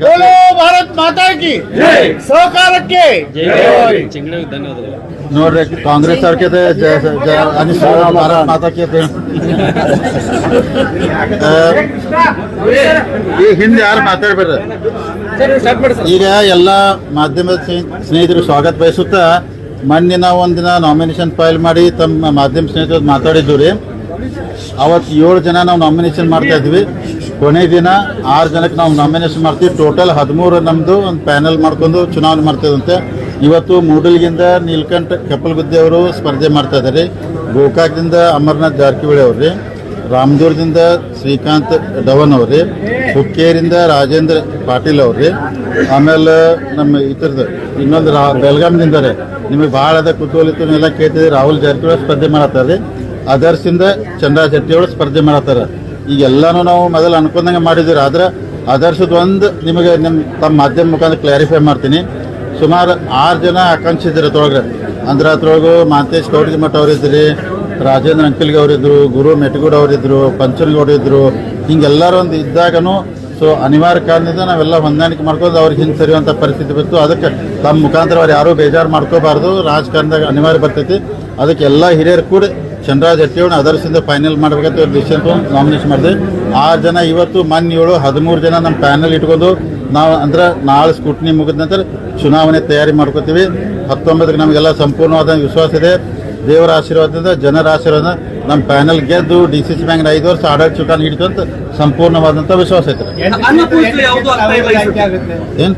ಬೋಲೋ ಭಾರತ್ ಮಾತಾ ಕಿ ಸಹಕಾರಕ್ಕೆ. ಧನ್ಯವಾದಗಳು. ನೋಡ್ರಿ ಕಾಂಗ್ರೆಸ್ ಮಾತಾ ಮಾತಾಕಿ ಈ ಹಿಂದೆ ಯಾರು ಮಾತಾಡ್ಬೇಡ್ರಿ? ಈಗ ಎಲ್ಲ ಮಾಧ್ಯಮದ ಸ್ನೇ- ಸ್ನೇಹಿತರು ಸ್ವಾಗತ ಬಯಸುತ್ತಾ ಮೊನ್ನೆ ನಾವು ಒಂದಿನ ನಾಮಿನೇಷನ್ ಫೈಲ್ ಮಾಡಿ ತಮ್ಮ ಮಾಧ್ಯಮ ಸ್ನೇಹಿತರು ಮಾತಾಡಿದ್ವಿ ರೀ. ಅವತ್ತು ಏಳು ಜನ ನಾವು ನಾಮಿನೇಷನ್ ಮಾಡ್ತಾ ಇದ್ವಿ. ಕೊನೆ ದಿನ ಆರು ಜನಕ್ಕೆ ನಾವು ನಾಮಿನೇಷನ್ ಮಾಡ್ತೀವಿ. ಟೋಟಲ್ ಹದಿಮೂರು ನಮ್ಮದು ಒಂದು ಪ್ಯಾನಲ್ ಮಾಡ್ಕೊಂಡು ಚುನಾವಣೆ ಮಾಡ್ತಿದಂತೆ. ಇವತ್ತು ಮೂಡಲ್ಗಿಂದ ನೀಲ್ಕಂಠ ಕಪ್ಪಲಗುದ್ದೆ ಅವರು ಸ್ಪರ್ಧೆ ಮಾಡ್ತಾ ಇದ್ದಾರೆ. ಗೋಕಾಕ್ದಿಂದ ಅಮರ್ನಾಥ್ ಜಾರಕಿಹೊಳಿ ಅವ್ರು ರೀ ರಾಮದೂರ್ದಿಂದ ಶ್ರೀಕಾಂತ್ ಡವನ್ ಅವ್ರಿ ಹುಕ್ಕೇರಿಂದ ರಾಜೇಂದ್ರ ಪಾಟೀಲ್ ಅವ್ರಿ ಆಮೇಲೆ ನಮ್ಮ ಇತರದ್ದು ಇನ್ನೊಂದು ರಾ ಬೆಳಗಾಮ್ದಿಂದ ರೀ ನಿಮಗೆ ಭಾಳ ಅದ ಕುತೂಹಲ ಇತ್ತು ಎಲ್ಲ ಕೇಳ್ತಿದ್ರಿ ರಾಹುಲ್ ಜಾರಕಿಹೊಳಿ ಸ್ಪರ್ಧೆ ಮಾಡತ್ತಾರೆ ಅದರ್ಸಿಂದ ಚಂದ್ರ ಶೆಟ್ಟಿ ಅವರು ಸ್ಪರ್ಧೆ ಮಾಡತ್ತಾರ. ಈಗ ನಾವು ಮೊದಲು ಅನ್ಕೊಂಡಂಗೆ ಮಾಡಿದ್ದೀರಿ, ಆದ್ರೆ ಆದರ್ಶದ ಒಂದು ನಿಮಗೆ ನಿಮ್ಮ ತಮ್ಮ ಮಾಧ್ಯಮ ಮುಖಾಂತರ ಕ್ಲಾರಿಫೈ ಮಾಡ್ತೀನಿ. ಸುಮಾರು ಆರು ಜನ ಆಕಾಂಕ್ಷಿದ್ರು ಅದ್ರೊಳಗೆ ಅಂದ್ರೆ ಅದ್ರೊಳಗೆ ಮಾಂತೇಶ್ ಮಠ ಅವರಿದ್ರಿ, ರಾಜೇಂದ್ರ ಅಂಕಲ್ಗೆ ಅವರಿದ್ರು, ಗುರು ಮೆಟಗೌಡ ಪಂಚನಗೌಡ ಇದ್ರು, ಹಿಂಗೆಲ್ಲರೂ ಒಂದು ಇದ್ದಾಗನು ಸೊ ಅನಿವಾರ್ಯ ಕಾರಣದಿಂದ ನಾವೆಲ್ಲ ಹೊಂದಾಣಿಕೆ ಮಾಡ್ಕೊಂಡು ಅವ್ರಿಗೆ ಹಿಂಗೆ ಸರಿಯುವಂಥ ಪರಿಸ್ಥಿತಿ ಬಿತ್ತು ಅದಕ್ಕೆ ತಮ್ಮ ಮುಖಾಂತರ ಅವ್ರು ಯಾರೂ ಬೇಜಾರು ಮಾಡ್ಕೋಬಾರ್ದು. ರಾಜಕಾರಣದಾಗ ಅನಿವಾರ್ಯ ಬರ್ತೈತಿ. ಅದಕ್ಕೆ ಎಲ್ಲ ಹಿರಿಯರು ಕೂಡ ಚಂದ್ರರಾಜ್ ಹಟ್ಟಿಯವನ್ನ ಅದರ್ಸಿಂದ ಫೈನಲ್ ಮಾಡಬೇಕಂತ ಡಿಸಿಷನ್ ತೊಗೊಂಡು ನಾಮಿನೇಷನ್ ಮಾಡಿದೆ. ಆರು ಜನ ಇವತ್ತು ಮೊನ್ನೆ ಏಳು ಹದಿಮೂರು ಜನ ನಮ್ಮ ಪ್ಯಾನಲ್ ಇಟ್ಕೊಂಡು ನಾವು ಅಂದ್ರೆ ನಾಳೆ ಸ್ಕೂಟ್ನಿ ಮುಗಿದ ನಂತರ ಚುನಾವಣೆ ತಯಾರಿ ಮಾಡ್ಕೋತೀವಿ. ಹತ್ತೊಂಬತ್ತಕ್ಕೆ ನಮಗೆಲ್ಲ ಸಂಪೂರ್ಣವಾದ ವಿಶ್ವಾಸ ಇದೆ. ದೇವರ ಆಶೀರ್ವಾದದಿಂದ ಜನರ ಆಶೀರ್ವಾದ ನಮ್ಮ ಪ್ಯಾನಲ್ ಗೆದ್ದು ಡಿ ಸಿ ಸಿ ಬ್ಯಾಂಕ್ ಐದು ವರ್ಷ ಆಡಳಿತ ಚುಕಾನ್ ಹಿಡಿತಂತ ಸಂಪೂರ್ಣವಾದಂಥ ವಿಶ್ವಾಸ ಐತೆ ಏನು?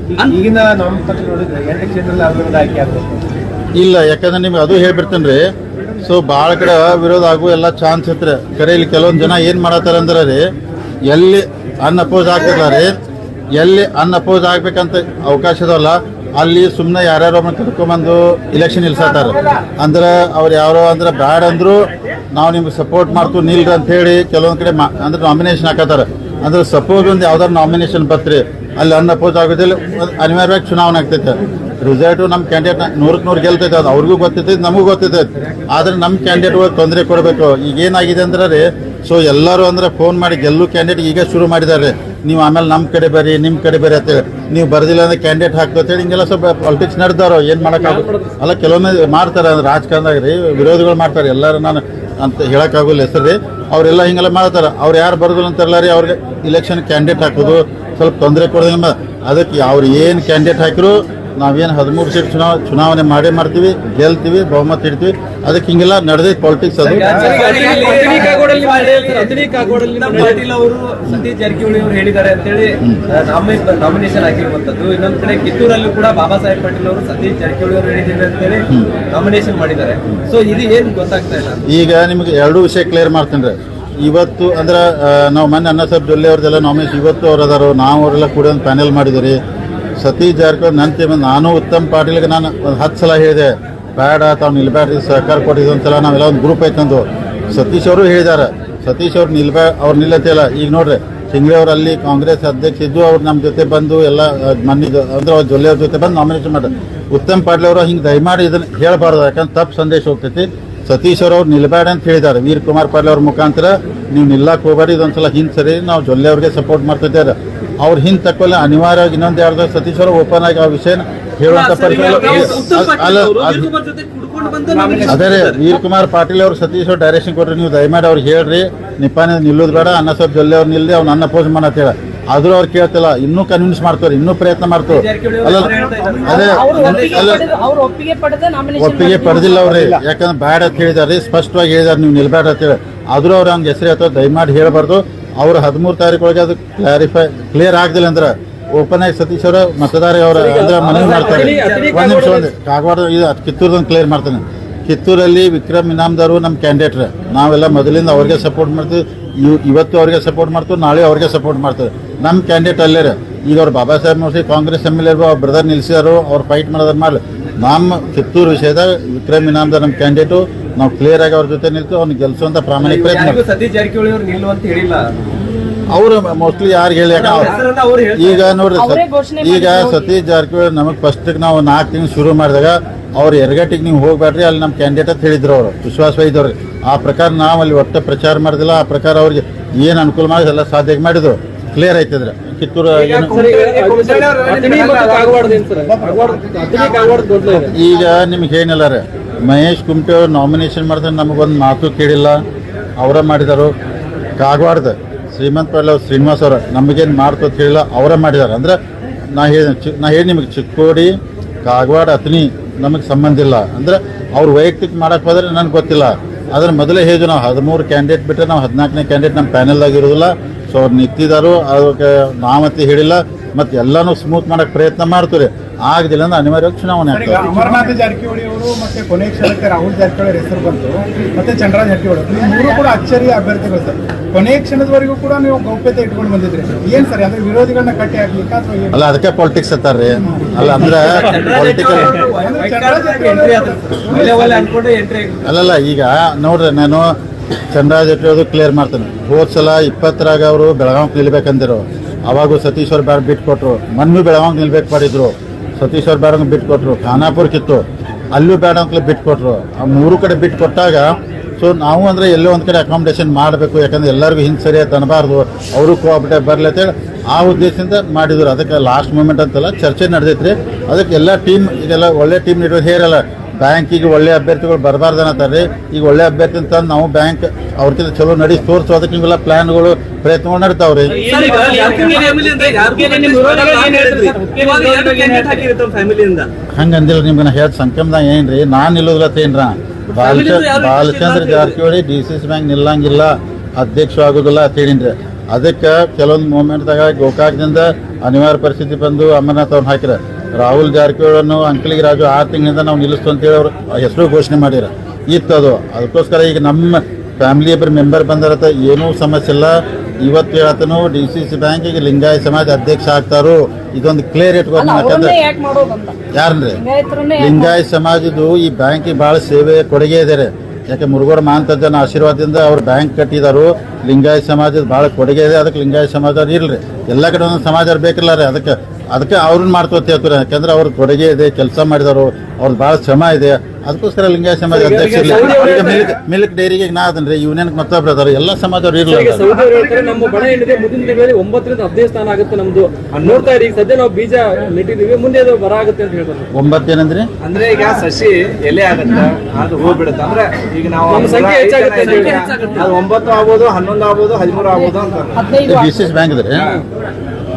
ಇಲ್ಲ ಯಾಕಂದ್ರೆ ನಿಮ್ಗೆ ಅದು ಹೇಳ್ಬಿಡ್ತೇನೆ ರೀ ಸೊ ಭಾಳ ಕಡೆ ವಿರೋಧ ಆಗು, ಎಲ್ಲ ಚಾನ್ಸ್ ಇತ್ತು ಕರೆ ಇಲ್ಲಿ ಕೆಲವೊಂದು ಜನ ಏನು ಮಾಡತ್ತಾರ ಅಂದ್ರೆ ರೀ, ಎಲ್ಲಿ ಅನ್ಅಪೋಸ್ ಅಪೋಸ್ ರೀ, ಎಲ್ಲಿ ಅನ್ಅಪೋಸ್ ಆಗ್ಬೇಕಂತ ಅವಕಾಶ ಇದಾವಲ್ಲ, ಅಲ್ಲಿ ಸುಮ್ಮನೆ ಯಾರ್ಯಾರೋ ಕರ್ಕೊಂಬಂದು ಇಲೆಕ್ಷನ್ ನಿಲ್ಸತ್ತಾರ. ಅಂದ್ರೆ ಅವ್ರು ಯಾರೋ ಅಂದ್ರೆ ಬ್ಯಾಡ್ ಅಂದ್ರು ನಾವು ನಿಮ್ಗೆ ಸಪೋರ್ಟ್ ಮಾಡ್ತೀವಿ, ನಿಲ್ರಿ ಅಂತ ಹೇಳಿ ಕೆಲವೊಂದು ಕಡೆ ಅಂದ್ರೆ ನಾಮಿನೇಷನ್ ಹಾಕತ್ತಾರ. ಅಂದ್ರೆ ಸಪೋಸ್ ಒಂದು ಯಾವ್ದಾರು ನಾಮಿನೇಷನ್ ಬತ್ರಿ ಅಲ್ಲಿ ಅನ್ನ ಆಗೋದಿಲ್ಲ ಅದ್ ಅನಿವಾರ್ಯವಾಗಿ ಚುನಾವಣೆ ಆಗ್ತೈತೆ. ರಿಸಲ್ಟು ನಮ್ಮ ಕ್ಯಾಂಡಿಡೇಟ್ ನೂರಕ್ಕೆ ನೂರು ಗೆಲ್ತೈತೆ, ಅದು ಅವ್ರಿಗೂ ಗೊತ್ತೈತೆ ನಮಗೂ ಗೊತ್ತೈತೆ. ಆದ್ರೆ ನಮ್ಮ ಕ್ಯಾಂಡಿಡೇಟ್ಗಳಿಗೆ ತೊಂದರೆ ಕೊಡಬೇಕು. ಈಗ ಏನಾಗಿದೆ ಅಂದ್ರೆ ರೀ ಸೊ ಎಲ್ಲರೂ ಅಂದ್ರೆ ಫೋನ್ ಮಾಡಿ ಗೆಲ್ಲು ಕ್ಯಾಂಡಿಡೇಟ್ ಈಗ ಶುರು ಮಾಡಿದ್ದಾರೆ. ನೀವು ಆಮೇಲೆ ನಮ್ಮ ಕಡೆ ಬರ್ರಿ ನಿಮ್ಮ ಕಡೆ ಬರ್ರಿ ಅಂತೇಳಿ ನೀವು ಬರೋದಿಲ್ಲ ಅಂದರೆ ಕ್ಯಾಂಡಿಡೇಟ್ ಹಾಕ್ತೇಳಿ ಹಿಂಗೆಲ್ಲ ಸ್ವಲ್ಪ ಪಾಲಿಟಿಕ್ಸ್ ನಡೆದಾರೋ ಏನು ಮಾಡೋಕ್ಕಾಗ ಅಲ್ಲ, ಕೆಲವೊಮ್ಮೆ ಮಾಡ್ತಾರೆ ಅಂದ್ರೆ ರಾಜಕಾರಣದಾಗ ರೀ, ವಿರೋಧಿಗಳು ಮಾಡ್ತಾರೆ. ಎಲ್ಲರೂ ನಾನು ಅಂತ ಹೇಳೋಕ್ಕಾಗಲ್ಲ ಹೆಸರು ರೀ. ಅವರೆಲ್ಲ ಹಿಂಗೆಲ್ಲ ಮಾಡ್ತಾರೆ. ಅವ್ರು ಯಾರು ಬರೋದಿಲ್ಲ ಅಂತಾರಲ್ಲ ರೀ, ಅವ್ರಿಗೆ ಇಲೆಕ್ಷನ್ ಕ್ಯಾಂಡಿಡೇಟ್ ಹಾಕೋದು ಸ್ವಲ್ಪ ತೊಂದರೆ ಕೊಡೋದಿಲ್ಲ ಅದಕ್ಕೆ ಅವ್ರು ಏನು ಕ್ಯಾಂಡಿಡೇಟ್ ಹಾಕಿರು ನಾವೇನು ಹದಿಮೂರು ಸೀಟ್ ಚುನಾವ ಚುನಾವಣೆ ಮಾಡೇ ಮಾಡ್ತೀವಿ ಗೆಲ್ತೀವಿ ಬಹುಮತ ಇಡ್ತೀವಿ ಅದಕ್ಕೆ ಹಿಂಗೆಲ್ಲ ನಡೆದೈತೆ ಪಾಲಿಟಿಕ್ಸ್ ಅದು ಅತನಿ ಕಾಗೋಡಲ್ಲಿ ಮಾಡಿ ಹೇಳ್ತಾರೆ, ಅತನಿ ಕಾಗೋಡಲ್ಲಿ ನಮ್ಮ ಮಾಡಿ ಪಾಟೀಲ್ ಅವರು ಸತೀಶ್ ಜಾರಕಿಹೊಳಿ ಅವರು ಹೇಳಿದ್ದಾರೆ ಅಂತೇಳಿ ನಾಮಿನೇಷನ್ ಆಗಿರುವಂತದ್ದು ಇನ್ನೊಂದ್ ಕಡೆ ಕಿತ್ತೂರಲ್ಲೂ ಕೂಡ ಬಾಬಾ ಸಾಹೇಬ್ ಪಾಟೀಲ್ ಅವರು ಸತೀಶ್ ಜಾರಕಿಹೊಳಿ ಅವರು ಹೇಳಿದ್ದಾರೆ ಅಂತೇಳಿ ನಾಮಿನೇಷನ್ ಮಾಡಿದ್ದಾರೆ ಸೊ ಇದು ಏನ್ ಗೊತ್ತಾಗ್ತಾ ಇಲ್ಲ ಈಗ ನಿಮಗೆ ಎರಡು ವಿಷಯ ಕ್ಲಿಯರ್ ಮಾಡ್ತೀನಿ ರೀ ಇವತ್ತು ಅಂದ್ರೆ ನಾವು ಮೊನ್ನೆ ಅನ್ನ ಸಾಹೇಬ್ ಜೊಲ್ಲೆ ಅವ್ರದ್ದೆಲ್ಲ ನಾಮಿನೇಷನ್ ಇವತ್ತು ಅವ್ರು ಅದಾರು. ನಾವು ಅವರೆಲ್ಲ ಕೂಡ ಒಂದು ಪ್ಯಾನೆಲ್ ಮಾಡಿದ್ದೀರಿ ಸತೀಶ್ ಜಾರಕಿಹೊಳಿ ನನ್ನ ಟೀಮ್ ನಾನು ಉತ್ತಮ್ ಪಾಟೀಲ್ಗೆ ನಾನು ಒಂದು ಹತ್ತು ಸಲ ಹೇಳಿದೆ. ಬೇಡ, ತಾವು ನಿಲ್ಬೇಡ್ರಿ ಸಹಕಾರ ಕೊಟ್ಟಿದ್ದು ಒಂದ್ಸಲ. ನಾವೆಲ್ಲ ಒಂದು ಗ್ರೂಪ್ ಐತಂದು ಸತೀಶ್ ಅವರು ಹೇಳಿದ್ದಾರೆ ಸತೀಶ್ ಅವ್ರು ನಿಲ್ಬೇ, ಅವ್ರು ನಿಲ್ಲತ್ತಿಲ್ಲ ಈಗ ನೋಡ್ರಿ ಸಿಂಗ್ಳೆ ಅವ್ರು ಅಲ್ಲಿ ಕಾಂಗ್ರೆಸ್ ಅಧ್ಯಕ್ಷ ಇದ್ದು ಅವ್ರು ನಮ್ಮ ಜೊತೆ ಬಂದು ಎಲ್ಲ ಮನ್ನಿದ್ದು ಅಂದ್ರೆ ಅವ್ರು ಜೊಲ್ಲೆ ಅವ್ರ ಜೊತೆ ಬಂದು ನಾಮಿನೇಷನ್ ಮಾಡ್ರಿ ಉತ್ತಮ್ ಪಾಟೀಲ್ ಅವರು ಹಿಂಗೆ ದಯಮಾಡಿ ಇದನ್ನು ಹೇಳಬಾರ್ದು. ಯಾಕಂದ್ರೆ ತಪ್ಪು ಸಂದೇಶ ಹೋಗ್ತೈತಿ. ಸತೀಶ್ ಅವ್ರು ನಿಲ್ಬೇಡ ಅಂತ ಹೇಳಿದ್ದಾರೆ. ವೀರ್ ಕುಮಾರ್ ಪಾಟೀಲ್ ಅವ್ರ ಮುಖಾಂತರ ನೀವು ನಿಲ್ಲಕ್ಕೆ ಹೋಗಬೇಡಿ ಇದೊಂದ್ಸಲ ಹಿಂದೆ ಸರಿ ನಾವು ಜೊಲ್ಲೆ ಅವ್ರಿಗೆ ಸಪೋರ್ಟ್ ಮಾಡ್ತಿದ್ದಾರೆ ಅವ್ರು ಹಿಂದೆ ತಕ್ಕೊಲ್ಲ ಅನಿವಾರ್ಯವಾಗಿ ಇನ್ನೊಂದು ಯಾರ್ದ ಸತೀಶ್ ಅವರು ಓಪನ್ ಆಗಿ ಆ ವಿಷಯನ ಹೇಳುವಂಥ ಪರಿಸ್ಥಿತಿ ಅದು- ರೀ ವೀರ್ ಕುಮಾರ್ ಪಾಟೀಲ್ ಅವ್ರು ಸತೀಶ್ ಅವ್ರು ಡೈರೆಕ್ಷನ್ ಕೊಟ್ರಿ ನೀವು ದಯಮಾಡಿ ಅವ್ರಿಗೆ ಹೇಳ್ರಿ. ನಿಪ್ಪಾನೆ ನಿಲ್ಲೋದು ಬೇಡ ಅನ್ನ ಸ್ವಲ್ಪ ಜೊಲ್ಲೆ ಅವ್ರು ನಿಲ್ಲದೆ ಅವ್ನ ಅನ್ನ ಪೋಸ್ ಮಾಡತ್ತೇಳ ಆದ್ರೂ ಅವ್ರು ಕೇಳ್ತಿಲ್ಲ ಇನ್ನೂ ಕನ್ವಿನ್ಸ್ ಮಾಡ್ತಾರೆ ಇನ್ನೂ ಪ್ರಯತ್ನ ಮಾಡ್ತಾರೆ. ಅಲ್ಲ ಅವರು ಅದೇ ಒಪ್ಪಿಗೆ ಅಲ್ಲ ಒಪ್ಪಿಗೆ ಪಡೆದ ನಾಮಿನೇಷನ್ ಒಪ್ಪಿಗೆ ಪಡೆದಿಲ್ಲ ಅವ್ರಿ. ಯಾಕಂದ್ರೆ ಬ್ಯಾಡ್ ಅಂತ ಹೇಳಿದಾರೆ ಸ್ಪಷ್ಟವಾಗಿ ಹೇಳಿದಾರೆ ನೀವು ನಿಲ್ಬೇಡ ಅಂತ ಹೇಳಿ. ಆದ್ರೂ ಅವ್ರು ಹಂಗೆ ಹೆಸರು ಹೇಳ್ತಾರೆ ದಯಮಾಡಿ ಹೇಳಬಾರ್ದು. ಅವ್ರು ಹದಿಮೂರು ತಾರೀಕು ಒಳಗೆ ಅದು ಕ್ಲಾರಿಫೈ ಕ್ಲಿಯರ್ ಆಗದಿಲ್ಲ ಅಂದ್ರೆ ಓಪನ್ ಆಗಿ ಸತೀಶ್ ಅವರ ಮತದಾರ ಅವರ ಅಂದ್ರೆ ಮನವಿ ಮಾಡ್ತಾರೆ. ಒಂದ್ ನಿಮಿಷ ಒಂದು ಕಾಗವಾಡ ಇದು ಕಿತ್ತೂರ್ದೊಂದು ಕ್ಲಿಯರ್ ಮಾಡ್ತಾನೆ. ಕಿತ್ತೂರಲ್ಲಿ ವಿಕ್ರಮ್ ಇನಾಮ್ದಾರು ನಮ್ಮ ಕ್ಯಾಂಡಿಡೇಟ್ರೆ ನಾವೆಲ್ಲ ಮೊದಲಿಂದ ಅವ್ರಿಗೆ ಸಪೋರ್ಟ್ ಮಾಡ್ತೀವಿ. ಇವ್- ಇವತ್ತು ಅವ್ರಿಗೆ ಸಪೋರ್ಟ್ ಮಾಡ್ತೀವಿ ನಾಳೆ ಅವ್ರಿಗೆ ಸಪೋರ್ಟ್ ಮಾಡ್ತದೆ ನಮ್ಮ ಕ್ಯಾಂಡಿಡೇಟ್ ಅಲ್ಲೇ ರೀ. ಈಗ ಅವ್ರು ಬಾಬಾ ಸಾಹೇಬ್ ನೋಡಿ ಕಾಂಗ್ರೆಸ್ ಎಂ ಎಲ್ ಎ ಅವ್ರ ಬ್ರದರ್ ನಿಲ್ಸಿದಾರು ಅವ್ರು ಫೈಟ್ ಮಾಡೋದನ್ನ ಮಾಡಲಿ ನಮ್ಮ ಕಿತ್ತೂರು ವಿಷಯದಾಗ ವಿಕ್ರಮ್ ಇನಾಮ್ದ ನಮ್ಮ ಕ್ಯಾಂಡಿಡೇಟು ನಾವು ಕ್ಲಿಯರ್ ಆಗಿ ಅವ್ರ ಜೊತೆ ನಿಲ್ತು ಅವ್ನು ಗೆಲ್ಸುವಂತ ಪ್ರಾಮಾಣಿಕ ಪ್ರಯತ್ನ ಯಾರಿಗೂ ಸತೀಶ್ ಜಾರಕಿಹೊಳಿ ಅವರು ನಿಲ್ಲು ಅಂತ ಹೇಳಿಲ್ಲ ಅವರು ಮೋಸ್ಟ್ಲಿ ಯಾರು ಹೇಳಿ. ಈಗ ನೋಡ್ರಿ ಈಗ. ಸತೀಶ್ ಜಾರಕಿಹೊಳಿ ನಮಗೆ ಫಸ್ಟ್ ನಾವು ನಾಲ್ಕು ತಿಂಗಳು ಶುರು ಮಾಡಿದಾಗ ಅವ್ರು ಎರಗಟ್ಟಿಗೆ ನೀವು ಹೋಗ್ಬೇಡ್ರಿ ಅಲ್ಲಿ ನಮ್ಮ ಕ್ಯಾಂಡಿಡೇಟ್ ಅಂತ ಹೇಳಿದ್ರು ಅವರು. ವಿಶ್ವಾಸ ವೈದ್ಯವ್ರಿ ಆ ಪ್ರಕಾರ ನಾವು ಅಲ್ಲಿ ಒಟ್ಟು ಪ್ರಚಾರ ಮಾಡಿದಿಲ್ಲ ಆ ಪ್ರಕಾರ ಅವ್ರಿಗೆ ಏನು ಅನುಕೂಲ ಮಾಡಿ ಎಲ್ಲ ಸಾಧ್ಯ ಮಾಡಿದ್ರು. ಕ್ಲಿಯರ್ ಆಯ್ತಿದ್ರೆ. ಕಿತ್ತೂರು ಈಗ ನಿಮ್ಗೆ ಏನಿಲ್ಲ ರೀ. ಮಹೇಶ್ ಕುಮಟೆ ಅವ್ರು ನಾಮಿನೇಷನ್ ಮಾಡಿದ್ರೆ ನಮಗೊಂದು ಮಾತು ಕೇಳಿಲ್ಲ. ಅವರ ಮಾಡಿದರು. ಕಾಗವಾಡದ. ಶ್ರೀಮಂತ್ ಪಾಟೀಲ್ ಅವ್ರು ಶ್ರೀನಿವಾಸ್ ಅವ್ರ. ನಮಗೇನು ಮಾಡ್ತು ಅಂತ ಹೇಳಿಲ್ಲ ಅವರ ಮಾಡಿದಾರೆ. ಅಂದ್ರೆ ನಾ ಹೇಳಿ ನಾ ಹೇಳಿ ನಿಮಗೆ ಚಿಕ್ಕೋಡಿ ಕಾಗವಾಡ ಅತನಿ ನಮಗೆ ಸಂಬಂಧ ಇಲ್ಲ. ಅಂದ್ರೆ ಅವ್ರು ವೈಯಕ್ತಿಕ ಮಾಡಕ್ ಹೋದ್ರೆ ನನಗೆ ಗೊತ್ತಿಲ್ಲ. ಆದ್ರೆ ಮೊದಲೇ ಹೇಳಿದ್ವಿ ನಾವು ಹದಿಮೂರು ಕ್ಯಾಂಡಿಡೇಟ್ ಬಿಟ್ಟರೆ ನಾವು ಹದಿನಾಲ್ಕನೇ ಕ್ಯಾಂಡಿಡೇಟ್ ನಮ್ಮ ಪ್ಯಾನೆಲ್ ಇರೋದಿಲ್ಲ. ಸೊ ಅವ್ರು ನಿಂತಿದ್ದಾರು ಅದಕ್ಕೆ ನಾವಂತ ಹೇಳಿಲ್ಲ. ಮತ್ತು ಎಲ್ಲನೂ ಸ್ಮೂತ್ ಮಾಡಕ್ಕೆ ಪ್ರಯತ್ನ ಮಾಡ್ತೀವಿ ಆಗದಿಲ್ಲ ಅಂದ್ರೆ ಅನಿವಾರ್ಯವಾಗಿ ಚುನಾವಣೆ ಆಗ್ತದೆ. ಅಮರನಾಥ ಜಾರಕಿಹೊಳಿ ಅವರು ಮತ್ತೆ ಕೊನೆ ಕ್ಷಣಕ್ಕೆ ರಾಹುಲ್ ಜಾರಕಿಹೊಳಿ ಹೆಸರು ಬಂತು ಮತ್ತೆ ಚಂದ್ರರಾಜ್ ಜಾರಕಿಹೊಳಿ ನೀವು ಮೂರು ಕೂಡ ಅಚ್ಚರಿಯ ಅಭ್ಯರ್ಥಿಗಳು ಸರ್. ಕೊನೆ ಕ್ಷಣದವರೆಗೂ ಕೂಡ ನೀವು ಗೌಪ್ಯತೆ ಇಟ್ಕೊಂಡು ಬಂದಿದ್ರಿ ಏನ್ ಸರ್ ಅಂದ್ರೆ ವಿರೋಧಿಗಳನ್ನ ಕಟ್ಟಿ ಹಾಕ್ಲಿಕ್ಕೆ ಅಥವಾ ಏನು? ಅಲ್ಲ ಅದಕ್ಕೆ ಪಾಲಿಟಿಕ್ಸ್ ಅಂತಾರೆ ಅಲ್ಲ ಅಂದ್ರೆ ಪೊಲಿಟಿಕಲ್ ಅಂದ್ರೆ ಚಂದ್ರರಾಜ್ ಜಾರಕಿಹೊಳಿ ಅವರು ಒಳ್ಳೆ ಅನ್ಕೊಂಡು ಎಂಟ್ರಿ ಅಲ್ಲಲ್ಲ ಈಗ ನೋಡ್ರಿ ನಾನು ಚಂದ್ರರಾಜ್ ಅದು ಕ್ಲಿಯರ್ ಮಾಡ್ತೇನೆ. ಹೋದ್ ಸಲ ಇಪ್ಪತ್ತರಾಗ ಅವರು ಬೆಳಗಾವಿ ನಿಲ್ಬೇಕಂದಿರು. ಅವಾಗೂ ಸತೀಶ್ ಅವ್ರ ಬಿಟ್ಕೊಟ್ರು ಬಿಟ್ಟು ಕೊಟ್ರು. ಮನ್ನು ಬೆಳಗಾವಿ ನಿಲ್ಬೇಕು ಮಾಡಿದ್ರು. ಸತೀಶ್ ಅವ್ರ ಬೇಡ ಬಿಟ್ಟು ಕೊಟ್ರು. ಖಾನಾಪುರ ಕಿತ್ತು ಅಲ್ಲೂ ಬೇಡ ಅಂತಲೇ ಬಿಟ್ಟು ಕೊಟ್ರು. ಆ ಮೂರು ಕಡೆ ಬಿಟ್ಟು ಕೊಟ್ಟಾಗ ಸೊ ನಾವು ಅಂದ್ರೆ ಎಲ್ಲೋ ಒಂದು ಕಡೆ ಅಕಾಮಿಡೇಷನ್ ಮಾಡಬೇಕು, ಯಾಕಂದ್ರೆ ಎಲ್ಲರಿಗೂ ಹಿಂಗೆ ಸರಿ ಅನ್ನಬಾರ್ದು ಅವರು ಕೋಆಪರೇಟಿವ್ ಬರಲಿ ಅಂತೇಳಿ ಆ ಉದ್ದೇಶದಿಂದ ಮಾಡಿದ್ರು. ಅದಕ್ಕೆ ಲಾಸ್ಟ್ ಮೂಮೆಂಟ್ ಅಂತಲ್ಲ, ಚರ್ಚೆ ನಡೆದೈತ್ರಿ. ಅದಕ್ಕೆ ಎಲ್ಲ ಟೀಮ್ ಇದೆಲ್ಲ ಒಳ್ಳೆ ಟೀಮ್ ನೀಡೋದು ಹೇರಲ್ಲ. ಬ್ಯಾಂಕಿಗೆ ಒಳ್ಳೆ ಅಭ್ಯರ್ಥಿಗಳು ಬರಬಾರ್ದು ಅನ್ನತ್ತಾರೆ ಈಗ ಒಳ್ಳೆ ಅಭ್ಯರ್ಥಿ ಅಂತ ನಾವು ಬ್ಯಾಂಕ್ ಅವ್ರಕ್ಕಿಂತ ಚಲೋ ನಡೆಸಿ ತೋರಿಸೋದಕ್ಕೆ ಇವೆಲ್ಲ ಪ್ಲಾನ್ಗಳು ಪ್ರಯತ್ನಗಳು ನಡೀತಾವ್ರಿ. ಹಂಗಂದಿಲ್ಲ ನಿಮ್ಗೆ ನಾ ಹೇಳ್ ಸಂಕಮ್ದಾಗ ಏನ್ರಿ ನಾನು ನಿಲ್ಲೋದಿಲ್ಲ ತೇನ್ರ Balachandra Balachandra Jarkiholi D C C bank ನಿಲ್ಲಂಗಿಲ್ಲ ಅಧ್ಯಕ್ಷ ಆಗೋದಿಲ್ಲ ಅಂತ ಹೇಳಿನ್ರಿ. ಅದಕ್ಕೆ ಕೆಲವೊಂದು ಮೂಮೆಂಟ್ದಾಗ ಗೋಕಾಕ್ದಿಂದ ಅನಿವಾರ್ಯ ಪರಿಸ್ಥಿತಿ ಬಂದು ಅಮರನಾಥ್ ಅವ್ರನ್ನ ಹಾಕಿರ. ರಾಹುಲ್ ಜಾರಕಿಹೊಳಿಯನ್ನು ಅಂಕಲಿಗೆ ರಾಜು ಆರು ತಿಂಗಳಿಂದ ನಾವು ನಿಲ್ಲಿಸ್ತು ಅಂತೇಳಿ ಅವರು ಹೆಸರು ಘೋಷಣೆ ಮಾಡಿರ. ಅದು. ಅದಕ್ಕೋಸ್ಕರ ಈಗ ನಮ್ಮ ಫ್ಯಾಮಿಲಿ ಇಬ್ಬರು ಮೆಂಬರ್ ಬಂದಿರತ್ತ ಏನೂ ಸಮಸ್ಯೆ ಇಲ್ಲ. ಇವತ್ತು ಹೇಳತ್ತನು ಡಿ ಸಿ ಸಿ ಬ್ಯಾಂಕಿಗೆ ಲಿಂಗಾಯ ಸಮಾಜ ಅಧ್ಯಕ್ಷ ಆಗ್ತಾರು. ಇದೊಂದು ಕ್ಲಿಯರ್ ಇಟ್ಕೊಂಡು ಯಾಕಂದ್ರೆ ಯಾರನ್ರಿ? ಲಿಂಗಾಯತರನ್ನೇ ಸಮಾಜದ್ದು ಈ ಬ್ಯಾಂಕಿಗೆ ಭಾಳ ಸೇವೆ ಕೊಡುಗೆ ಇದಾರೆ. ಯಾಕೆ ಮುರುಗೋಡ ಮಹಾಂತಜ್ಜನ ಆಶೀರ್ವಾದದಿಂದ ಅವ್ರು ಬ್ಯಾಂಕ್ ಕಟ್ಟಿದಾರು. ಲಿಂಗಾಯತ ಸಮಾಜದ ಭಾಳ ಕೊಡುಗೆ ಇದೆ. ಅದಕ್ಕೆ ಲಿಂಗಾಯತ ಸಮಾಜ ಇಲ್ರಿ ಎಲ್ಲ ಕಡೆ ಒಂದೊಂದು ಸಮಾಜ ಬೇಕಿಲ್ಲ ರೀ. ಅದಕ್ಕೆ ಅದಕ್ಕೆ ಅವ್ರನ್ನ ಮಾಡ್ಕೋತ ಹೇಳ್ತಾರೆ? ಯಾಕಂದ್ರೆ ಅವ್ರ ಕೊಡುಗೆ ಇದೆ ಕೆಲಸ ಮಾಡಿದವರು ಅವ್ರದ್ದು ಭಾಳ ಶ್ರಮ ಇದೆ. ಅದಕ್ಕೋಸ್ಕರ ಲಿಂಗಾಯ ಸಮಾಜ ಅಧ್ಯಕ್ಷ. ಈಗ ಮಿಲ್ಕ್ ಮಿಲ್ಕ್ ಡೈರಿಗೆ ನಾ ಅದನ್ರಿ ಯೂನಿಯನ್ ಮತ್ತೊಬ್ರು ಅದಾರ? ಎಲ್ಲ ಸಮಾಜವ್ರು ಇರಲಿಲ್ಲ ನಮ್ಮ ಬಣ ಏನಿದೆ ಮುಂದಿನ ದಿನಗಳಲ್ಲಿ ಒಂಬತ್ತರಿಂದ ಹದಿನೈದು ಸ್ಥಾನ ಆಗುತ್ತೆ ನಮ್ದು. ನೋಡ್ತಾ ಇರಿ ಈಗ ಸದ್ಯ ನಾವು ಬೀಜ ನೆಟ್ಟಿದೀವಿ ಮುಂದೆ ಅದು ಬರ ಆಗುತ್ತೆ ಅಂತ ಹೇಳ್ತಾರೆ. ಒಂಬತ್ತು ಏನಂದ್ರಿ? ಅಂದ್ರೆ ಈಗ ಸಸಿ ಎಲೆ ಆಗುತ್ತೆ? ಅದು ಹೂ ಬಿಡುತ್ತೆ ಅಂದ್ರೆ ಈಗ ನಾವು ನಮ್ಮ ಸಂಖ್ಯೆ ಹೆಚ್ಚಾಗುತ್ತೆ. ಅದು ಒಂಬತ್ತು ಆಗ್ಬೋದು ಹನ್ನೊಂದು ಆಗ್ಬೋದು ಹದಿಮೂರು ಆಗ್ಬೋದು ಅಂತ. ಬ್ಯಾಂಕ್ ಇದ್ರಿ?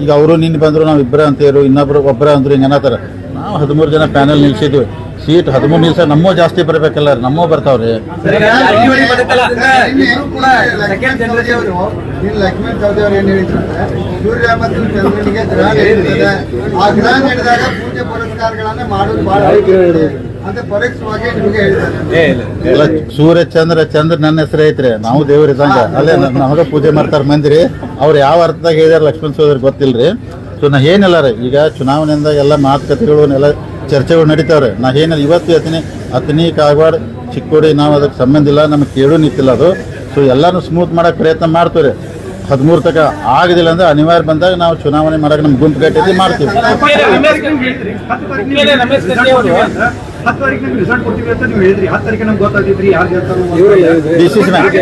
ಈಗ ಅವರು ನಿನ್ನ ಬಂದರು ನಾವು ಇಬ್ಬರ ಅಂತೇರು ಇನ್ನೊಬ್ರು ಒಬ್ಬರ ಅಂದ್ರು ಹಿಂಗೆ ಅನ್ನತ್ತಾರ. ನಾವು ಹದಿಮೂರು ಜನ ಪ್ಯಾನಲ್ ನಿಲ್ಸಿದ್ವಿ. ಸೀಟ್ ಹದಿಮೂರು ನಿಲ್ಸ ನಮ್ಮ ಜಾಸ್ತಿ ಬರ್ಬೇಕಲ್ಲ ನಮ್ಮ ಬರ್ತಾವ್ರಿ. ಸೆಕೆಂಡ್ ಜನರೇಷನ್ ನೀನು ಲಕ್ಷ್ಮೀ ಚೌಧರಿ ಅವ್ರು ಏನ್ ಹೇಳಿದ್ರು ಅಂದ್ರೆ, ಸೂರ್ಯ ಸೂರ್ಯ ಚಂದ್ರ ಚಂದ್ರ ನನ್ನ ಹೆಸರು ಐತ್ರಿ. ನಾವು ದೇವ್ರ ಇದ್ದಂಗ. ಅಲ್ಲೇ ನಮಗ ಪೂಜೆ ಮಾಡ್ತಾರ ಮಂದಿರಿ. ಅವ್ರು ಯಾವ ಅರ್ಥದಾಗ ಹೇಳಿದಾರೆ ಲಕ್ಷ್ಮಣ ಸೋದರ್ ಗೊತ್ತಿಲ್ರಿ. ಸೊ ನಾ ಏನಿಲ್ಲ ರೀ. ಈಗ ಚುನಾವಣೆಯಿಂದ ಎಲ್ಲ ಮಾತುಕತೆಗಳು ಎಲ್ಲ ಚರ್ಚೆಗಳು ನಡೀತಾವ್ರಿ. ನಾ ಏನಿಲ್ಲ ಇವತ್ತು ಅತನಿ ಅತ್ನಿ ಕಾಗವಾಡ ಚಿಕ್ಕೋಡಿ ನಾವು ಅದಕ್ಕೆ ಸಂಬಂಧ ಇಲ್ಲ ನಮಗೆ ಕೇಳು ನಿಂತಿಲ್ಲ ಅದು. ಸೊ ಎಲ್ಲಾನು ಸ್ಮೂತ್ ಮಾಡೋಕೆ ಪ್ರಯತ್ನ ಮಾಡ್ತೀವಿ ರೀ ಹದಿಮೂರು ತಕ ಆಗದಿಲ್ಲ ಅಂದ್ರೆ ಅನಿವಾರ್ಯ ಬಂದಾಗ ನಾವು ಚುನಾವಣೆ ಮಾಡಕ್ಕೆ ನಮ್ಗೆ ಗುಂಪು ಕಟ್ಟಿದ್ದು ಮಾಡ್ತೀವಿ ಹತ್ತು ತಾರೀಕು ರಿಸಲ್ಟ್ ಕೊಡ್ತೀವಿ ಅಂತ ನೀವು ಹೇಳಿದ್ರಿ. ಹತ್ತು ತಾರೀಕು ನಮ್ಗೆ ಗೊತ್ತಾಗಿದ್ರಿ ಯಾರು ಗೆಲ್ತಾರೋ ಡಿ ಸಿ ಸಿ ಬ್ಯಾಂಕ್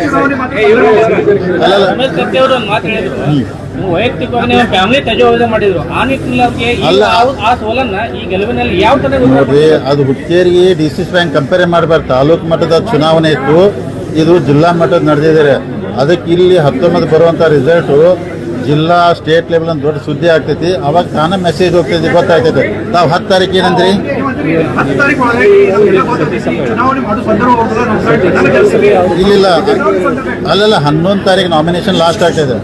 ಅಲ್ಲಲ್ಲ. ರಮೇಶ್ ಕತ್ತಿ ಅವರು ಒಂದು ಮಾತು ಹೇಳಿದ್ರು. ನೀವು ವೈಯಕ್ತಿಕವಾಗಿ ನೀವು ಫ್ಯಾಮಿಲಿ ತಜೋವಧೆ ಮಾಡಿದ್ರು. ಆ ನಿಟ್ಟಿನಲ್ಲಿ ಅಲ್ಲ. ಆ- ಆ ಸೋಲನ್ನ ಈ ಗೆಲುವಿನಲ್ಲಿ ಯಾವ ತರ ನೋಡ್ರಿ ಅದು ಹುಕ್ಕೇರಿಗೆ D C C bank compare ಮಾಡಬಾರ್ದು. ತಾಲೂಕು ಮಟ್ಟದ ಚುನಾವಣೆ ಇತ್ತು. ಇದು ಜಿಲ್ಲಾ ಮಟ್ಟದ ನಡೆದಿದ್ದಾರೆ ಅದಕ್ಕೆ ಇಲ್ಲಿ ಹತ್ತೊಂಬತ್ತು ಬರುವಂಥ ರಿಸಲ್ಟು ಜಿಲ್ಲಾ ಸ್ಟೇಟ್ ಲೆವೆಲ್ ಅಂತ ದೊಡ್ಡ ಸುದ್ದಿ ಆಗ್ತೈತಿ. ಅವಾಗ ತಾನೇ ಮೆಸೇಜ್ ಹೋಗ್ತೈತಿ, ಗೊತ್ತಾಗ್ತೈತೆ. ತಾವು ಹತ್ತು ತಾರೀಕು ಏನಂದ್ರಿ? ಇಲ್ಲ ಅಲ್ಲಲ್ಲ, ಹನ್ನೊಂದು ತಾರೀಕು ನಾಮಿನೇಷನ್ ಲಾಸ್ಟ್ ಆಗ್ತೈತೆ.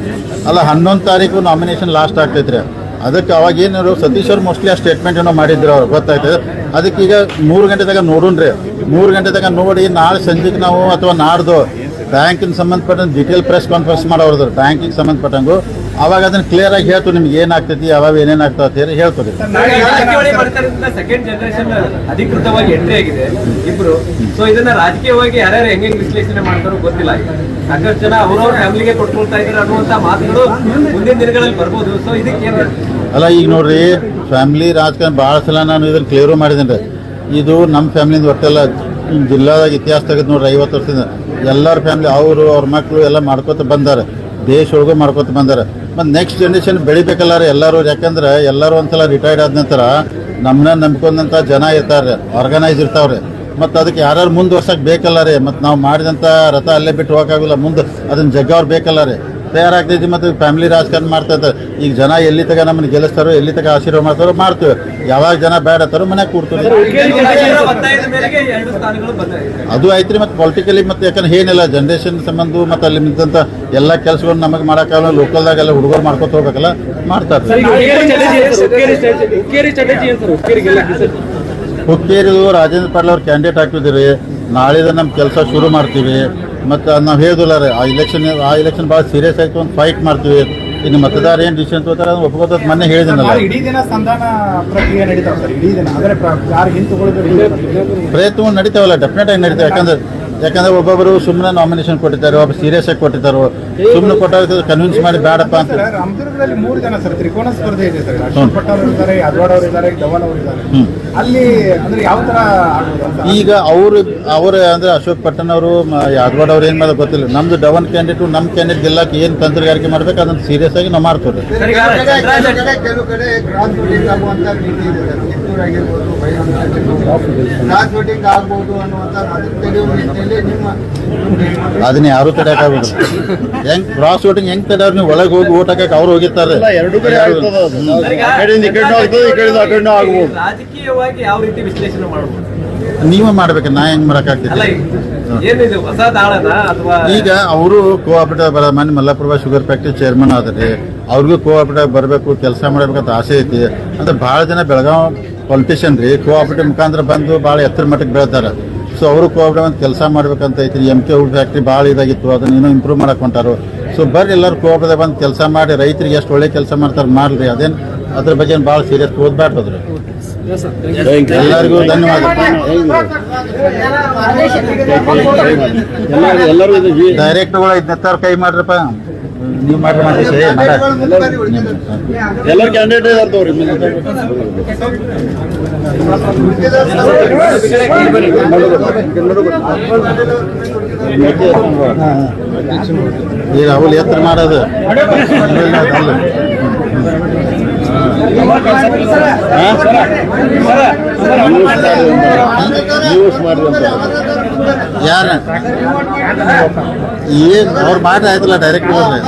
ಅಲ್ಲ, ಹನ್ನೊಂದು ತಾರೀಕು ನಾಮಿನೇಷನ್ ಲಾಸ್ಟ್ ಆಗ್ತೈತ್ರಿ. ಅದಕ್ಕೆ ಅವಾಗ ಏನಾರು ಸತೀಶ್ ಅವ್ರು ಮೋಸ್ಟ್ಲಿ ಆ ಸ್ಟೇಟ್ಮೆಂಟ್ ಏನೋ ಮಾಡಿದ್ರು ಅವ್ರು ಗೊತ್ತಾಯ್ತದೆ ಅದಕ್ಕೆ ಈಗ ಮೂರು ಗಂಟೆ ತನಕ ನೋಡೋಣ್ರಿ. ಮೂರು ಗಂಟೆ ನೋಡಿ, ನಾಳೆ ಸಂಜೆಗೆ ನಾವು ಅಥವಾ ನಾಡ್ದು ಬ್ಯಾಂಕಿನ ಸಂಬಂಧಪಟ್ಟಂಗೆ ಡಿಟೇಲ್ ಪ್ರೆಸ್ ಕಾನ್ಫರೆನ್ಸ್ ಮಾಡೋರ್ದು ಬ್ಯಾಂಕಿಗೆ ಸಂಬಂಧಪಟ್ಟಂಗು. ಅವಾಗ ಅದನ್ನ ಕ್ಲಿಯರ್ ಆಗಿ ಹೇಳ್ತು ನಿಮ್ಗೆ ಏನಾಗ್ತೈತಿ ಅವಾಗ ಏನೇನು ಆಗ್ತಾವ ಅಂತ ಹೇಳಿ ಹೇಳ್ತಾರೆ ಸರ್, ನಾಳೆ ಎಷ್ಟು ಜನ ಜಾರಕಿಹೊಳಿ ಸರ್? ಬರ್ತಾರಿಂದ ಸೆಕೆಂಡ್ ಜನರೇಷನ್ ಅಧಿಕೃತವಾಗಿ ಎಂಟ್ರಿ ಆಗಿದೆ ಇಬ್ರು ಸೊ ಇದನ್ನ ರಾಜಕೀಯವಾಗಿ ಯಾರ್ಯಾರು ಹೆಂಗೆ ವಿಶ್ಲೇಷಣೆ ಮಾಡ್ತಾರೋ ಗೊತ್ತಿಲ್ಲ ಈಗ. ಸಾಕಷ್ಟು ಜನ ಅವ್ರವ್ರ ಫ್ಯಾಮಿಲಿಗೆ ಕೊಟ್ಕೊಳ್ತಾ ಇದ್ದಾರೆ ಅನ್ನುವಂತ ಮಾತುಗಳು ಮುಂದಿನ ದಿನಗಳಲ್ಲಿ ಬರ್ಬೋದು ಸೊ ಇದಕ್ಕೆ ಏನ್ ಹೇಳ್ತೀರಿ? ಅಲ್ಲ ಈಗ ನೋಡ್ರಿ ಫ್ಯಾಮಿಲಿ ರಾಜಕಾರಣ ಭಾಳ ಸಲ ನಾನು ಇದನ್ನ ಕ್ಲಿಯರು ರೀ ಇದು ನಮ್ಮ ಫ್ಯಾಮಿಲಿಯಿಂದ ಒಟ್ಟೆಲ್ಲ ಜಿಲ್ಲಾದಾಗ ಇತಿಹಾಸ ತೆಗೆದು ನೋಡ್ರಿ ಐವತ್ತು ವರ್ಷದಿಂದ ಎಲ್ಲರ ಫ್ಯಾಮಿಲಿ ಅವರು ಅವ್ರ ಮಕ್ಕಳು ಎಲ್ಲ ಮಾಡ್ಕೋತ ಬಂದಾರೆ ದೇಶ ಒಳಗೂ ಮಾಡ್ಕೋತ ಬಂದಾರೆ ಮತ್ತು ನೆಕ್ಸ್ಟ್ ಜನ್ರೇಷನ್ ಬೆಳಿಬೇಕಲ್ಲ ರೀ ಎಲ್ಲರೂ. ಯಾಕಂದ್ರೆ ಎಲ್ಲರೂ ಒಂದ್ಸಲ ರಿಟೈರ್ಡ್ ಆದ ನಂತರ ನಮ್ಮನ್ನ ನಂಬ್ಕೊಂಡಂಥ ಜನ ಇರ್ತಾರೆ ಆರ್ಗನೈಸ್ ಇರ್ತಾವ್ರೆ. ಮತ್ತು ಅದಕ್ಕೆ ಯಾರು ಮುಂದುವರ್ಸಕ್ಕೆ ಬೇಕಲ್ಲ ರೀ ಮತ್ತು ನಾವು ಮಾಡಿದಂಥ ರಥ ಅಲ್ಲೇ ಬಿಟ್ಟು ಹೋಗೋಕ್ಕಾಗಲ್ಲ, ಮುಂದೆ ಅದನ್ನ ಜಗ್ಗವ್ರು ಬೇಕಲ್ಲ ರೀ ತಯಾರಾಗ್ತೈತಿ ಮತ್ತು ಫ್ಯಾಮಿಲಿ ರಾಜಕಾರಣ ಮಾಡ್ತಾ ಇದ್ದಾರೆ ಈಗ ಜನ ಎಲ್ಲಿ ತಗ ನಮ್ಮನ್ನು ಗೆಲ್ಲಿಸ್ತಾರೋ ಎಲ್ಲಿ ತಗ ಆಶೀರ್ವಾದ ಮಾಡ್ತಾರೋ ಮಾಡ್ತೀವಿ. ಯಾವಾಗ ಜನ ಬೇಡ ಹತ್ತಾರೋ ಮನೆಗೆ ಕೂಡ್ತೀವಿ ಜನರ ಒತ್ತಾಯದ ಎರಡು ಸ್ಥಾನಗಳು ಬಂದಿದೆ ಅದು ಐತ್ರಿ ಮತ್ತು ಪೊಲಿಟಿಕಲಿ ಮತ್ತು ಯಾಕಂದ್ರೆ ಏನಿಲ್ಲ ಜನ್ರೇಷನ್ ಸಂಬಂಧ ಮತ್ತು ಅಲ್ಲಿ ನಿಂತಂಥ ಎಲ್ಲ ಕೆಲಸಗಳನ್ನ ನಮಗೆ ಮಾಡೋಕ್ಕಾಗಲ್ಲ ಲೋಕಲ್ದಾಗೆಲ್ಲ ಹುಡುಗರು ಮಾಡ್ಕೊತ ಹೋಗ್ಬೇಕಲ್ಲ ಮಾಡ್ತಾರೆ. ಹುಕ್ಕೇರಿದು ರಾಜೇಂದ್ರ ಪಾಟೀಲ್ ಅವ್ರು ಕ್ಯಾಂಡಿಡೇಟ್ ಹಾಕಿದ್ದೀರಿ. ನಾಳಿದ ನಮ್ಮ ಕೆಲಸ ಶುರು ಮಾಡ್ತೀವಿ. ಮತ್ತು ನಾವು ಹೇಳಿದಿಲ್ಲ ರೀ ಆ ಇಲೆಕ್ಷನ್ ಆ ಇಲೆಕ್ಷನ್ ಭಾಳ ಸೀರಿಯಸ್ ಆಯಿತು ಅಂತ ಫೈಟ್ ಮಾಡ್ತೀವಿ. ಇನ್ನು ಮತದಾರ ಏನು ಡಿಸಿಷನ್ ತಗೋತಾರೆ ಅದನ್ನು ಒಪ್ಕೋತ ಮೊನ್ನೆ ಹೇಳಿದ್ದೀನಲ್ಲ ಇಡೀ ದಿನ ಸಂಧಾನ ಪ್ರಕ್ರಿಯೆ ನಡೀತಾವೆ ಸರ್ ಇಡೀ ದಿನ. ಅಂದರೆ ಯಾರು ಹಿಂದೆ ಪ್ರಯತ್ನಗಳು ನಡೀತಾವಲ್ಲ ಡೆಫಿನೆಟ್ ಆಗಿ ನಡೀತಾವೆ. ಯಾಕಂದ್ರೆ ಯಾಕಂದ್ರೆ ಒಬ್ಬೊಬ್ಬರು ಸುಮ್ಮನೆ ನಾಮಿನೇಷನ್ ಕೊಟ್ಟಿದ್ದಾರೆ ಒಬ್ಬ ಸೀರಿಯಸ್ ಆಗಿ ಕೊಟ್ಟಿದ್ದಾರೆ. ಸುಮ್ಮನೆ ಕೊಟ್ಟಾಗ ಕನ್ವಿನ್ಸ್ ಮಾಡಿ ಬೇಡಪ್ಪ ಅಂತ. ಸರ್ ರಾಮದುರ್ಗದಲ್ಲಿ ಮೂರು ಜನ ಸರ್ ತ್ರಿಕೋನ ಸ್ಪರ್ಧೆ ಇದೆ ಸರ್. ಅಶ್ವಥ್ ಭಟ್ ಅವರು ಇದ್ದಾರೆ ಯಾದವಾಡ್ ಅವರು ಇದ್ದಾರೆ ಧವನ್ ಅವರು ಇದ್ದಾರೆ. ಅಲ್ಲಿ ಅಂದ್ರೆ ಯಾವ ತರ ಈಗ ಅವರು ಅವರು ಅಂದ್ರೆ ಅಶೋಕ್ ಪಟ್ಟಣ ಅವರು ಯಾದವಾಡ್ ಅವ್ರು ಏನು ಮಾಡೋದು ಗೊತ್ತಿಲ್ಲ. ನಮ್ದು ಡವನ್ ಕ್ಯಾಂಡಿಡೇಟ್ ನಮ್ಮ ಕ್ಯಾಂಡಿಡೇಟ್ ಗೆಲ್ಲಕ್ಕೆ ಏನು ತಂತ್ರಗಾರಿಕೆ ಮಾಡ್ಬೇಕು ಅದನ್ನ ಸೀರಿಯಸ್ ಆಗಿ ನಾವು ಮಾಡ್ತೀವಿ. ಕಡೆ- ಕಡೆ ಕಡೆ ಕಿತ್ತೂರು ಆಗಿರ್ಬೋದು ಕ್ರಾಸ್ ವೋಟಿಂಗ್ ಆಗ್ಬೋದು ಅನ್ನುವಂತ ತೆಗೆಯುವ ನಿಟ್ಟಿನಲ್ಲಿ ನಿಮ್ಮ ಅದನ್ನ ಯಾರು ತಡೆಯಕ್ಕಾಗೋದು ಹೆಂಗ್ ಕ್ರಾಸ್ ವೋಟಿಂಗ್ ಹೆಂಗ್ ತಡೆಯವ್ರು ನೀವು ಒಳಗೆ ಹೋಗಿ ಓಟ್ ಹಾಕಕ್ಕೆ ಅವ್ರು ಹೋಗಿರ್ತಾರೆ. ಎರಡು ಕಡೆ ಆಗ್ತದ ಈ ಕಡೆನೂ ಆಗ್ತದೆ ಈ ಆ ಆಗ್ಬೋದು. ರಾಜಕೀಯವಾಗಿ ಯಾವ ರೀತಿ ವಿಶ್ಲೇಷಣೆ ಮಾಡಬಹುದು ನೀವೇ ಮಾಡ್ಬೇಕು ನಾ ಹೆಂಗ್ ಅಥವಾ ಈಗ ಅವರು ಕೋಆಪರೇಟಿವ್ ಬರ ಮನೆ ಮಲ್ಲಾಪುರ ಶುಗರ್ ಫ್ಯಾಕ್ಟ್ರಿ ಚೇರ್ಮನ್ ಆದ್ರಿ ಅವ್ರಿಗೂ ಕೋಆಪರೇಟಿವ್ ಬರಬೇಕು ಕೆಲಸ ಮಾಡಬೇಕಂತ ಆಸೆ ಐತಿ. ಅಂದ್ರೆ ಬಹಳ ಜನ ಬೆಳಗಾವ್ ಪೊಲಿಟಿಷಿಯನ್ ರೀ ಕೋಆಪರೇಟಿವ್ ಮುಖಾಂತರ ಬಂದು ಭಾಳ ಎತ್ತರ ಮಟ್ಟಕ್ಕೆ ಬೆಳ್ತಾರೆ ಸೊ ಅವರು ಕೋಆಪರೇಟಿವ್ ಅಂತ ಕೆಲಸ ಮಾಡ್ಬೇಕಂತ ಐತಿ ಎಂ ಕೆ ವುಡ್ ಫ್ಯಾಕ್ಟ್ರಿ ಭಾಳ ಇದಾಗಿತ್ತು ಅದನ್ನ ಇನ್ನೂ ಇಂಪ್ರೂವ್ ಮಾಡಕ್ಕೆ ಹೊಂಟಾರು. ಸೊ ಬರ್ರಿ ಎಲ್ಲರೂ ಕೋಆಪರೇಟಿವ್ ಬಂದು ಕೆಲಸ ಮಾಡಿ ರೈತರಿಗೆ ಎಷ್ಟು ಒಳ್ಳೆ ಕೆಲಸ ಮಾಡ್ತಾರೆ ಮಾಡ್ರಿ ಅದೇನು ಅದ್ರ ಬಗ್ಗೆ ಭಾಳ ಸೀರಿಯಸ್ ಓದ್ಬಾರ್ದ್ರಿ ಎಲ್ಲರಿಗೂ ಧನ್ಯವಾದ ಡೈರೆಕ್ಟ್ಗಳು ಇದನ್ನೆತ್ತಾರ ಕೈ ಮಾಡ್ರಪ್ಪ. ನೀವು ಮಾಡ್ರಿ ಮಾಡಿ. ಎಲ್ಲರೂ ಕ್ಯಾಂಡಿಡೇಟ್ ಇದಾರ್ದವ್ರಿ ಈಗ ಅವಳು ಎತ್ತರ ಮಾಡೋದು. ನ್ಯೂಸ್ ಮಾಡ್ರಿ ಅಂತ ಯಾರ? ಏನ್ ಅವ್ರು ಮಾಡ್ರಿ ಆಯ್ತಲ್ಲ ಡೈರೆಕ್ಟ್ ಹೋಗ್ರಿ